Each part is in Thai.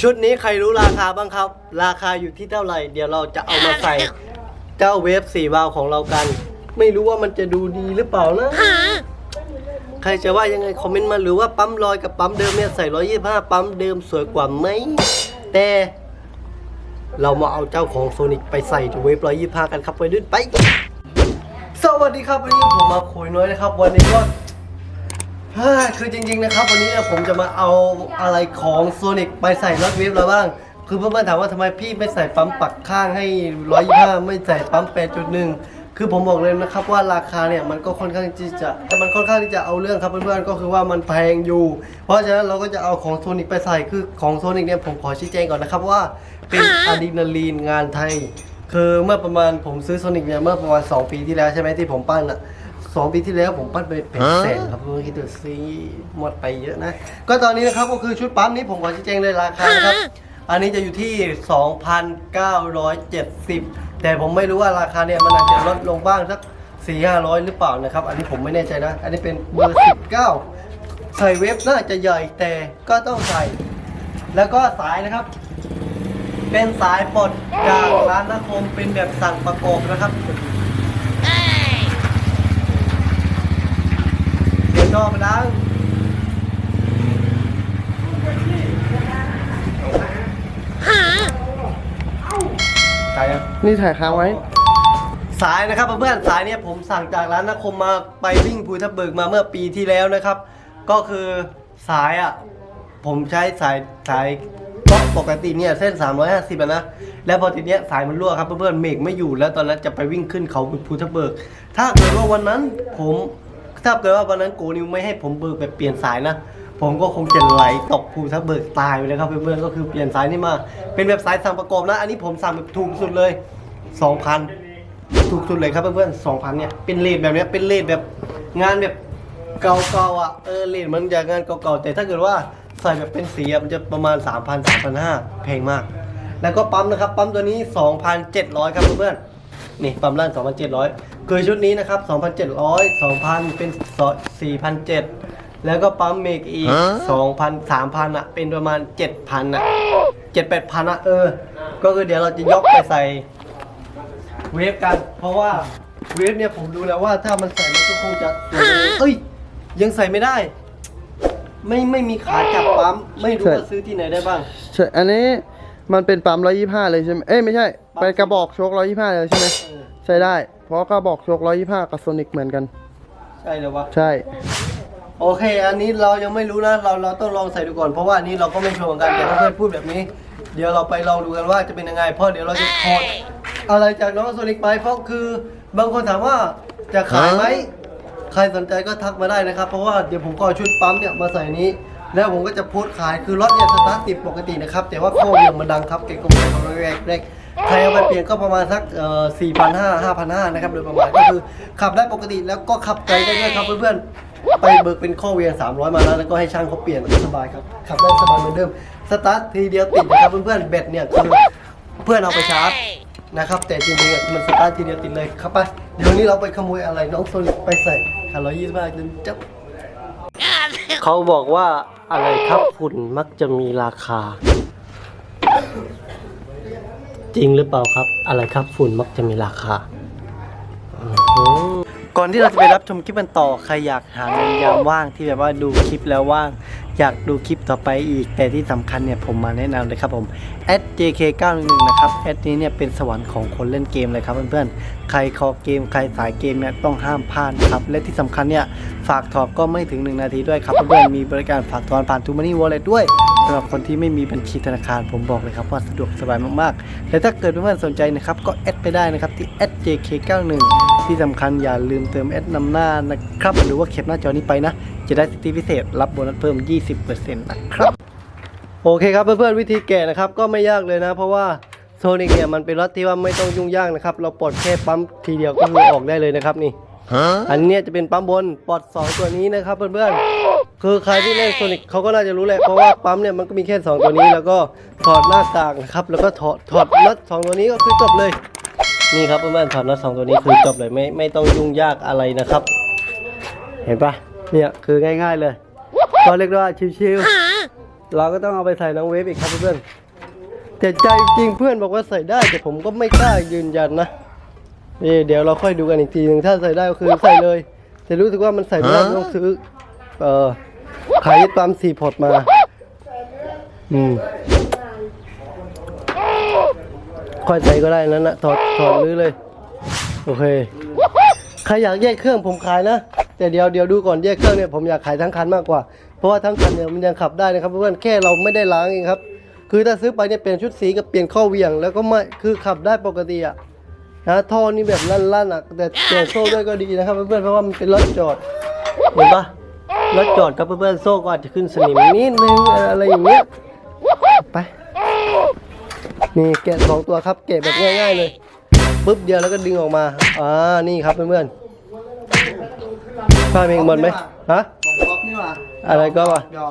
ชุดนี้ใครรู้ราคาบ้างครับ ราคาอยู่ที่เท่าไหร่ เดี๋ยวเราจะเอามาใส่เจ้าเวฟสี่วาล์วของเรากัน ไม่รู้ว่ามันจะดูดีหรือเปล่านะ ใครจะว่ายังไงคอมเมนต์มาหรือว่าปั๊มลอยกับปั๊มเดิมเนี่ยใส่125ปั๊มเดิมสวยกว่าไหม แต่เรามาเอาเจ้าของโซนิกไปใส่เวฟ125กันครับไปด้วยไป สวัสดีครับวันนี้ผมมาคุยน้อยนะครับ วันนี้ก็เฮ้ยคือจริงๆนะครับ วันนี้เนี่ยผมจะมาเอาอะไรของโซนิกไปใส่รถเวฟแล้วบ้าง คือเพื่อนๆถามว่าทำไมพี่ไม่ใส่ปั๊มปักข้างให้ร้อยยี่ห้าไม่ใส่ปั๊มแปดจุดหนึ่งคือผมบอกเลยนะครับว่าราคาเนี่ยมันก็ค่อนข้างที่จะแต่มันค่อนข้างที่จะเอาเรื่องครับเพื่อนๆก็คือว่ามันแพงอยู่ เพราะฉะนั้นเราก็จะเอาของโซนิกไปใส่คือของโซนิกเนี่ยผมขอชี้แจงก่อนนะครับว่าเป็นอะดรีนาลีนงานไทย คือเมื่อประมาณผมซื้อโซนิกเนี่ยเมื่อประมาณ 2 ปีที่แล้วใช่ไหมที่ผมปั้นอะ สองปีที่แล้วผมปั้นไปเป็นแสนครับเมื่อกี้ดูซิหมดไปเยอะนะ ก็ตอนนี้นะครับก็คือชุดปั๊มนี้ผมขอชี้แจงเลยราคานะครับ อันนี้จะอยู่ที่ 2,970 แต่ผมไม่รู้ว่าราคาเนี่ยมันอาจจะลดลงบ้างสัก4 500หรือเปล่านะครับ อันนี้ผมไม่แน่ใจนะ อันนี้เป็นเบอร์19ใส่เว็บน่าจะใหญ่แต่ก็ต้องใส่ แล้วก็สายนะครับ เป็นสายปลดจากร้านนาคมเป็นแบบสั่งประกอบนะครับ เดี๋ยวท่อมาล้างใช่ครับนี่ถ่ายค้างไว้ สายนะครับเพื่อนๆสายเนี่ยผมสั่งจากร้านนาคมมาไปวิ่งภูทับเบิกมาเมื่อปีที่แล้วนะครับ ก็คือสายอะ ผมใช้สายสายก็ปกติเนี่ยเส้น 350อะนะ แล้วพอทีเนี้ยสายมันรั่วครับเพื่อนๆเมกไม่อยู่แล้วตอนนั้นจะไปวิ่งขึ้นเขาภูทับเบิก ถ้าเกิดว่าวันนั้นผม ถ้าเกิดว่าวันนั้นโกนิวไม่ให้ผมเบิกแบบเปลี่ยนสายนะ ผมก็คงจะไหลตกภูทับเบิกตายไปเลยครับเพื่อนๆก็คือเปลี่ยนสายนี่มา เป็นแบบสายสั่งประกอบนะ อันนี้ผมสั่งแบบถูกสุดเลย 2,000 ถูกสุดเลยครับเพื่อนๆสองพันเนี่ยเป็นเลทแบบนี้เป็นเลทแบบงานแบบเก่าๆอะเออเลทมันจะงานเก่าๆแต่ถ้าเกิดว่าใส่แบบเป็นสีมันจะประมาณ 3,000 3,500แพงมาก แล้วก็ปั๊มนะครับปั๊มตัวนี้ 2,700 ครับเพื่อนๆ นี่ปั๊มล่าง 2,700 คือชุดนี้นะครับ 2,700 2,000 เป็น 4,700 แล้วก็ปั๊มเมกอีก 2,000 3,000 อะ เป็นประมาณ 7,000 อะ 7 8,000 อะ เออ ก็คือเดี๋ยวเราจะยกไปใส่เวฟกัน เพราะว่าเวฟเนี่ยผมดูแล้วว่าถ้ามันใส่มันก็คงจะ เอ้ย ยังใส่ไม่ได้ ไม่ไม่มีขาจับปั๊ม ไม่รู้ใช่ว่าซื้อที่ไหนได้บ้าง ใช่ อันนี้ มันเป็นปั๊ม125เลยใช่ไหมเอ้ยไม่ใช่ปั๊มเป็นกระบอกโชค125เลยใช่ไหมเออใช่ได้ เพราะกระบอกโชค125กับโซนิกเหมือนกัน ใช่เลยวะใช่ โอเค อันนี้เรายังไม่รู้นะเราเราต้องลองใส่ดูก่อนเพราะว่าอันนี้เราก็ไม่ชัวร์เหมือนกันแต่ถ้าเพื่อนพูดแบบนี้ เดี๋ยวเราไปลองดูกันว่าจะเป็นยังไงเพราะเดี๋ยวเราจะถอดอะไรจากน้องโซนิกไปเพราะคือบางคนถามว่าจะขายไหมใครสนใจก็ทักมาได้นะครับ เพราะว่าเดี๋ยวผมก็เอาชุดปั๊มเนี่ยมาใส่นี้ แล้วผมก็จะโพสต์ขายคือรถเนี่ยสตาร์ทติดปกตินะครับ แต่ว่าโค้งเนี่ยมันดังครับเก่งกว่าแรกแรกใครเอาไปเปลี่ยนก็ประมาณสักเอ่อสี่พันห้าห้าพันห้านะครับโดยประมาณก็คือขับได้ปกติแล้วก็ขับไกลได้ด้วยครับเพื่อนๆไปเบิกเป็นข้อเวียน300 มาแล้วแล้วก็ให้ช่างเขาเปลี่ยนก็สบายครับขับได้สบายเหมือนเดิมสตาร์ททีเดียวติดนะครับเพื่อนๆแบตเนี่ยคือเพื่อนเอาไปชาร์จนะครับแต่จริงๆอะมันสตาร์ททีเดียวติดเลยครับไปเดี๋ยวนี้เราไปขโมยอะไรน้องโซนิกไปใส่คันร้อยยี่สิบห้าจนจับ เขาบอกว่าอะไรครับฝุ่นมักจะมีราคา จริงหรือเปล่าครับ อะไรครับฝุ่นมักจะมีราคา ก่อนที่เราจะไปรับชมคลิปกันต่อ ใครอยากหาเงินยามว่างที่แบบว่าดูคลิปแล้วว่าง อยากดูคลิปต่อไปอีก แต่ที่สำคัญเนี่ยผมมาแนะนำเลยครับผม @jk911 นะครับแอดนี้เนี่ยเป็นสวรรค์ของคนเล่นเกมเลยครับเพื่อนๆ ใครคอเกมใครสายเกมเนี่ยต้องห้ามพลาดครับ และที่สำคัญเนี่ยฝากถอนก็ไม่ถึง 1 นาทีด้วยครับเพื่อนๆมีบริการฝากถอนผ่าน t ูมันนี่วอลเล็ตด้วยสำหรับคนที่ไม่มีบัญชีธนาคารผมบอกเลยครับว่าสะดวกสบายมากๆ และถ้าเกิดเพื่อนๆสนใจนะครับก็แอดไปได้นะครับที่ @jk91 ที่สำคัญอย่าลืมเติมแอดนำหน้านะครับ หรือว่าเข็บหน้าจอนี้ไปนะ จะได้สิทธิพิเศษรับโบนัสเพิ่ม 20%นะครับ โอเคครับเพื่อนๆวิธีแกะนะครับก็ไม่ยากเลยนะ เพราะว่าโซนิกเนี่ยมันเป็นรถที่ว่าไม่ต้องยุ่งยากนะครับ เราปลดแค่ปั๊มทีเดียวก็คือออกได้เลยนะครับนี่อันเนี้ยจะเป็นปั๊มบนปลดสองตัวนี้นะครับเพื่อนๆคือใครที่เล่นโซนิกเขาก็น่าจะรู้แหละเพราะว่าปั๊มเนี่ยมันก็มีแค่สองตัวนี้แล้วก็ถอดหน้ากากนะครับแล้วก็ถอดถอดน็อตสองตัวนี้ก็คือจบเลย นี่ครับเพื่อนๆถอดน็อตสองตัวนี้คือจบเลยไม่ไม่ต้องยุ่งยากอะไรนะครับ เห็นปะเนี่ยคือง่ายๆเลย ก็เรียกได้ว่าชิวๆเราก็ต้องเอาไปใส่น้องเวฟอีกครับเพื่อนแต่ใจจริงเพื่อนบอกว่าใส่ได้ แต่ผมก็ไม่กล้ายืนยันนะนี่เดี๋ยวเราค่อยดูกันอีกทีหนึ่งถ้าใส่ได้ก็คือใส่เลยแต่รู้สึกว่ามันใส่ไม่ได้ต้องซื้อเออขายปั๊มสี่พอร์ตมา อืม ค่อยใส่ก็ได้นั้นนะถอดถอดรื้อเลย โอเค ใครอยากแยกเครื่องผมขายนะ แต่เดี๋ยวเดี๋ยวดูก่อนแยกเครื่องเนี่ยผมอยากขายทั้งคันมากกว่า เพราะว่าทั้งคันเนี่ยมันยังขับได้นะครับเพื่อนแค่เราไม่ได้ล้างเองครับ คือถ้าซื้อไปเนี่ยเปลี่ยนชุดสีกับเปลี่ยนข้อเวียง แล้วก็ไม่คือขับได้ปกติอะนะท่อนี่แบบลั่นๆอะแต่เปลี่ยนโซ่ด้วยก็ดีนะครับเพื่อนๆเพราะว่ามันเป็นรถจอดเห็นปะรถจอดครับเพื่อนๆโซ่ก็อาจจะขึ้นสนิมนิดนึงอะไรอย่างเงี้ยไป นี่แกะสองตัวครับแกะแบบง่ายๆเลยปุ๊บเดียวแล้วก็ดึงออกมาอ่านี่ครับเพื่อนๆภาพเองหมดไหมฮะของก๊อฟนี่หว่าอะไรก็วะยอม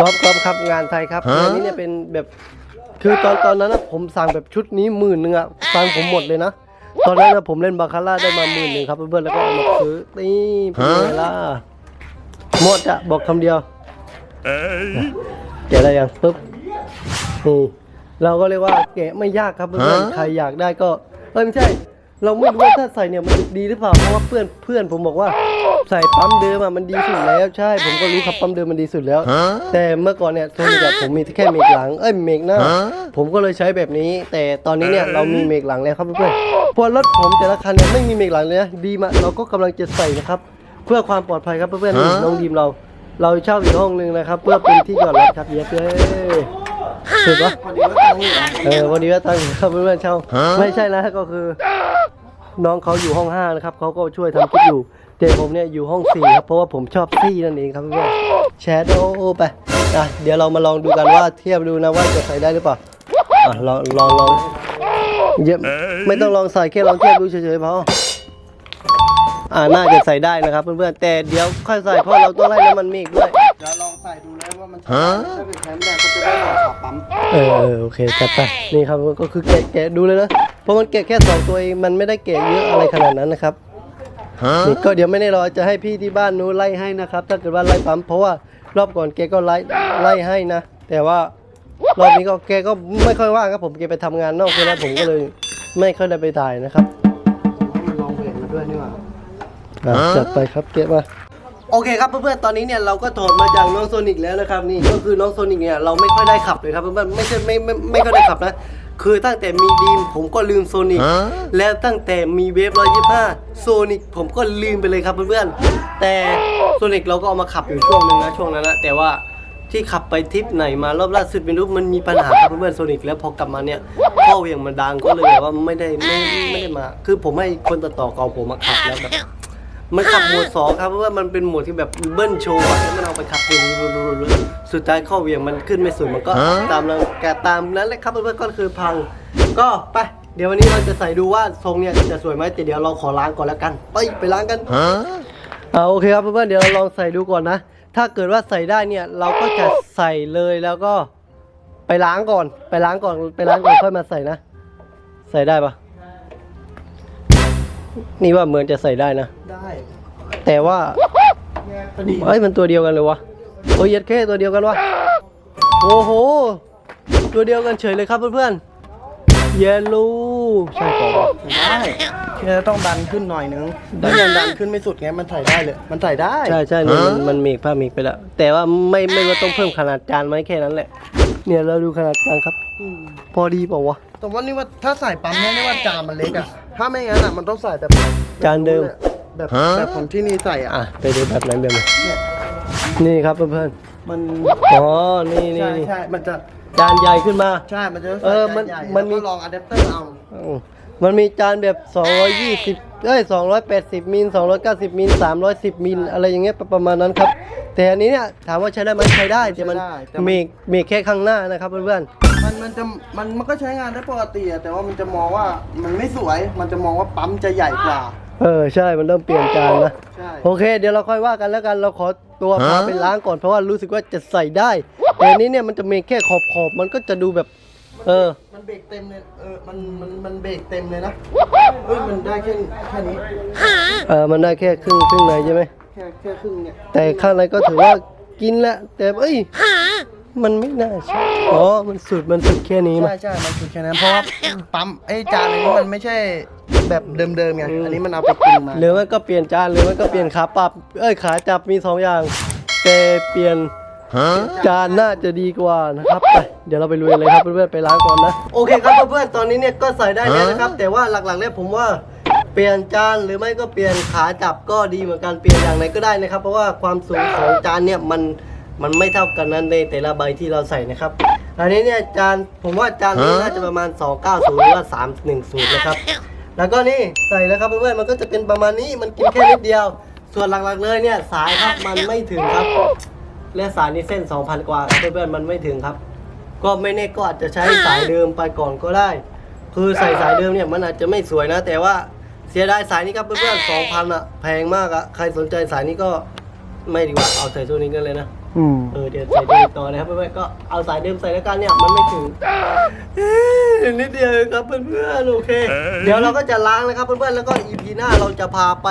ก๊อฟก๊อฟครับงานไทยครับอันนี้เนี่ยเป็นแบบคือตอนตอนนั้นนะผมสั่งแบบชุดนี้หมื่นหนึ่งอะตังค์ผมหมดเลยนะตอนนั้นนะผมเล่นบาคาร่าได้มาหมื่นหนึ่งครับเพื่อนๆแล้วก็เอามาซื้อนี่เป็นไงล่ะหมดอะบอกคำเดียวแกะได้ยังปุ๊บนี่ เราก็เรียกว่าแกะไม่ยากครับเพื่อนๆใครอยากได้ก็เอ้ยไม่ใช่ เราไม่รู้ว่าถ้าใส่เนี่ยมันจะดีหรือเปล่าเพราะว่าเพื่อนเพื่อนผมบอกว่าใส่ปั๊มเดิมอะมันดีสุดแล้วใช่ ผมก็รู้ครับปั๊มเดิมมันดีสุดแล้ว แต่เมื่อก่อนเนี่ยโซนิกผมมีแค่เมกหลังเอ้ยเมกหน้าผมก็เลยใช้แบบนี้ แต่ตอนนี้เนี่ยเรามีเมกหลังแล้วครับเพื่อนๆเพราะรถผมแต่ละคันเนี่ยไม่มีเมกหลังเลยนะดีมากเราก็กำลังจะใส่นะครับ เพื่อความปลอดภัยครับเพื่อนๆนี่น้องดีมเรา เราเช่าอีกห้องหนึงนะครับ เพื่อเป็นที่จอดรถครับเย้เย้ เห็นปะพอดีว่าตังค์นี่เหรอเออวันนี้ก็ตั้งครับเพื่อนๆเช่าไม่ใช่นะก็คือ น้องเขาอยู่ห้องห้านะครับเขาก็ช่วยทำคลิปอยู่แต่ผมเนี่ยอยู่ห้องสี่ครับเพราะว่าผมชอบซี่นั่นเองครับเพื่อนๆแชทโอโอไปอะเดี๋ยวเรามาลองดูกันว่าเทียบดูนะว่าจะใส่ได้หรือเปล่าอะลองลองลองเยอะไม่ต้องลองใส่แค่ลองเทียบดูเฉยๆพออ่าน่าจะใส่ได้นะครับเพื่อนๆแต่เดี๋ยวค่อยใส่เพราะเราต้องไล่น้ำมันเมฆด้วยเดี๋ยวลอง ใส่ดูเลยว่ามันใช้ได้ถ้าเกิดใช้ไม่ได้ก็จะได้ลองขับปั๊มเออเออโอเคจัดไปนี่ครับก็คือแกะแกะดูเลยนะเพราะมันแกะแค่สองตัวเองมันไม่ได้แกะเยอะอะไรขนาดนั้นนะครับนี่ก็เดี๋ยวไม่ได้รอจะให้พี่ที่บ้านนู้นไล่ให้นะครับ ถ้าเกิดว่าไล่ปั๊มเพราะว่ารอบก่อนแกก็ไล่ไล่ให้นะ แต่ว่ารอบนี้ก็แกก็ไม่ค่อยว่างครับผมแกไปทำงานนอกเลยนะผมก็เลยไม่ค่อยได้ไปถ่ายนะครับมันลองเบรกมาด้วยนี่หว่าอะจัดไปครับเก็บมา โอเคครับเพื่อนๆ ตอนนี้เนี่ยเราก็ถอดมาจากน้องโซนิกแล้วนะครับนี่ก็คือน้องโซนิกเนี่ยเราไม่ค่อยได้ขับเลยครับเพื่อนๆไม่ใช่ไม่ไม่ไม่ค่อยได้ขับนะคือตั้งแต่มีดีมผมก็ลืมโซนิกแล้วตั้งแต่มีเวฟร้อยยี่ห้าโซนิกผมก็ลืมไปเลยครับเพื่อนๆแต่โซนิกเราก็เอามาขับอยู่ช่วงหนึ่งนะช่วงนั้นนะแต่ว่าที่ขับไปทริปไหนมารอบล่าสุดไม่รู้มันมีปัญหาครับเพื่อนๆโซนิกแล้วพอกลับมาเนี่ยข้อเหวี่ยงมันดังก็เลยแบบว่าไม่ได้ไม่ไม่ได้มา คือผมให้คนตัดต่อเก่าผมมาขับแล้วแบบ มันขับโหมดสองครับเพราะว่ามันเป็นโหมดที่แบบเบิ้ลโชว์อะแล้วมันเอาไปขับดูสุดท้ายข้อเหวียงมันขึ้นไม่สุดมันก็ตามเราแกตามนั้นแหละครับเพื่อนๆก็คือพัง ก็ไปเดี๋ยววันนี้เราจะใส่ดูว่าทรงเนี่ยจะสวยไหมแต่เดี๋ยวเราขอล้างก่อนแล้วกัน ไปไปล้างกันอ่าโอเคครับเพื่อนๆเดี๋ยวเราลองใส่ดูก่อนนะ ถ้าเกิดว่าใส่ได้เนี่ยเราก็จะใส่เลยแล้วก็ไปล้างก่อน ไปล้างก่อนไปล้างก่อนค่อยมาใส่นะ ใส่ได้ปะ นี่ว่าเหมือนจะใส่ได้นะ ได้แต่ว่าพอดีเอ้ยมันตัวเดียวกันเลยวะโอ้ยยัดแค่ตัวเดียวกันวะโอ้โห ตัวเดียวกันเฉยเลยครับเพื่อนๆเยลูใช่ป่าวะได้แค่ต้องดันขึ้นหน่อยนึงถ้ายังดันขึ้นไม่สุดไงมันใส่ได้เลย มันใส่ได้ ใช่ใช่เนี่ยมันมันเมกภาพเมกไปแล้วแต่ว่าไม่ไม่ว่าต้องเพิ่มขนาดจานไหมแค่นั้นแหละ เนี่ยเราดูขนาดจานครับอืมพอดีเปล่าวะแต่ว่านี่ว่าถ้าใส่ปั๊มเนี่ยนี่ว่าจานมันเล็กอะ ถ้าไม่งั้นอะมันต้องใส่แบบจานเดิม แบบแบบของที่นี่ใส่อะอะไปดูแบบไหนแบบไหนเนี่ยนี่ครับเพื่อนมันๆอ๋อนี่นี่ใช่นี่ใช่มันจะจานใหญ่ขึ้นมา ใช่มันจะเออมันใส่จาใหญ่มันมีแล้วก็ลองอะแดปเตอร์เอาอืมมันมีจานแบบ 220เอ้ย280 มิล 290 มิล 310 มิล อะไรอย่างเงี้ยประมาณนั้นครับ แต่อันนี้เนี่ยถามว่าใช้ได้ไหมใช้ได้แต่มันเมกเมกแค่ข้างหน้านะครับเพื่อน มันมันจะมันมันก็ใช้งานได้ปกติอะแต่ว่ามันจะมองว่ามันไม่สวย มันจะมองว่าปั๊มจะใหญ่กว่าๆเออใช่มันเริ่มเปลี่ยนจานนะใช่ โอเค เดี๋ยวเราค่อยว่ากันแล้วกันเราขอตัวพาไปล้างก่อนเพราะว่ารู้สึกว่าจะใส่ได้ แต่อันนี้เนี่ยมันจะเมกแค่ขอบขอบๆมันก็จะดูแบบ เออ มันเบรกเต็มเลย เออ มัน มัน มันเบรกเต็มเลยนะเอ้ย มันได้แค่แค่นี้ เออมันได้แค่ครึ่งครึ่งในใช่ไหมแค่แค่ครึ่งเนี่ย แต่ข้างในก็ถือว่ากินแล้วแต่เอ้ย มันไม่น่าใช่อ๋อ มันสุดมันสุดแค่นี้มั้ใช่ย ใช่มันคือแค่นั้นเพราะว่าปั๊มไอ้จานอันนี้มันไม่ใช่แบบเดิมๆไงอันนี้มันเอาไปปรุงมาหรือมันก็เปลี่ยนจานหรือมันก็เปลี่ยนขาปรับ เอ้ยขาจับมีสองอย่าง แต่เปลี่ยนจานน่าจะดีกว่านะครับไปเดี๋ยวเราไปลุยกันเลยครับเพื่อนๆไปล้างก่อนนะ โอเคครับเพื่อนๆตอนนี้เนี่ยก็ใส่ได้แล้วนะครับ แต่ว่าหลักๆเนี่ยผมว่าเปลี่ยนจานหรือไม่ก็เปลี่ยนขาจับก็ดีเหมือนกันเปลี่ยนอย่างไหนก็ได้นะครับ เพราะว่าความสูงของจานเนี่ยมัน มันไม่เท่ากันนั้นในแต่ละใบที่เราใส่นะครับอันนี้เนี่ยจานผมว่าจานนี้น่าจะประมาณ 290หรือว่า310นะครับแล้วก็นี่ใส่แล้วครับเพื่อนๆมันก็จะเป็นประมาณนี้มันกินแค่นิดเดียว ส่วนหลักๆเลยเนี่ยสายครับมันไม่ถึงครับและสายนี่เส้น 2,000 กว่าครับเพื่อนๆมันไม่ถึงครับ ก็ไม่แน่ก็อาจจะใช้สายเดิมไปก่อนก็ได้ คือใส่สายเดิมเนี่ยมันอาจจะไม่สวยนะ แต่ว่าเสียดายสายนี้ครับเพื่อนๆ2,000อะแพงมากอะใครสนใจสายนี้ก็ไม่ดีกว่าเอาใส่ตัวนี้กันเลยนะ อืมเออเดี๋ยวใส่ตัวนี้ต่อนะครับเพื่อนๆก็เอาสายเดิมใส่แล้วกันเนี่ยมันไม่ถึงเอ้ยนิดเดียวเองครับเพื่อนๆโอเค เดี๋ยวเราก็จะล้างนะครับเพื่อนๆแล้วก็ EP หน้าเราจะพาไป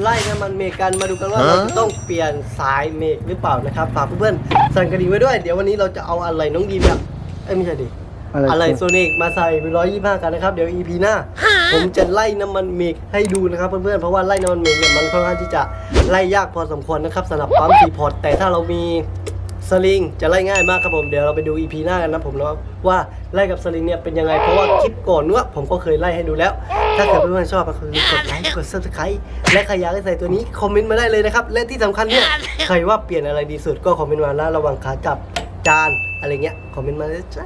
ไล่น้ำมันเมกกันมาดูกันว่าเราจะต้องเปลี่ยนสายเมกหรือเปล่านะครับฝากเพื่อนๆสั่นกระดิ่งไว้ด้วย เดี๋ยววันนี้เราจะเอาอะไรน้องดีมเนี่ยเอ้ยไม่ใช่ดิ อะไรอะไรโซนิกมาใส่เป็นร้อยยี่ห้ากันนะครับ เดี๋ยว EP หน้า ผมจะไล่น้ำมันเมกให้ดูนะครับเพื่อนๆ เพราะว่าไล่น้ำมันเมกเนี่ยมันค่อนข้างที่จะไล่ยากพอสมควรนะครับสำหรับปั๊มซีพอร์ตแต่ถ้าเรามีสลิงจะไล่ง่ายมากครับผมเดี๋ยวเราไปดู EP หน้ากันนะผมเนาะว่าไล่กับสลิงเนี่ยเป็นยังไงเพราะว่าคลิปก่อนเนู้นผมก็เคยไล่ให้ดูแล้ว ถ้าเกิดเพื่อนๆชอบก็คือกดไลค์กด subscribe และใครอยากให้ใส่ตัวนี้คอมเมนต์มาได้เลยนะครับและที่สำคัญเนี่ยใครว่าเปลี่ยนอะไรดีสุดก็คอมเมนต์มาแล้วระหว่างขาจับจานอะไรเงี้ยคอมเมนต์มาเลยจ้ะ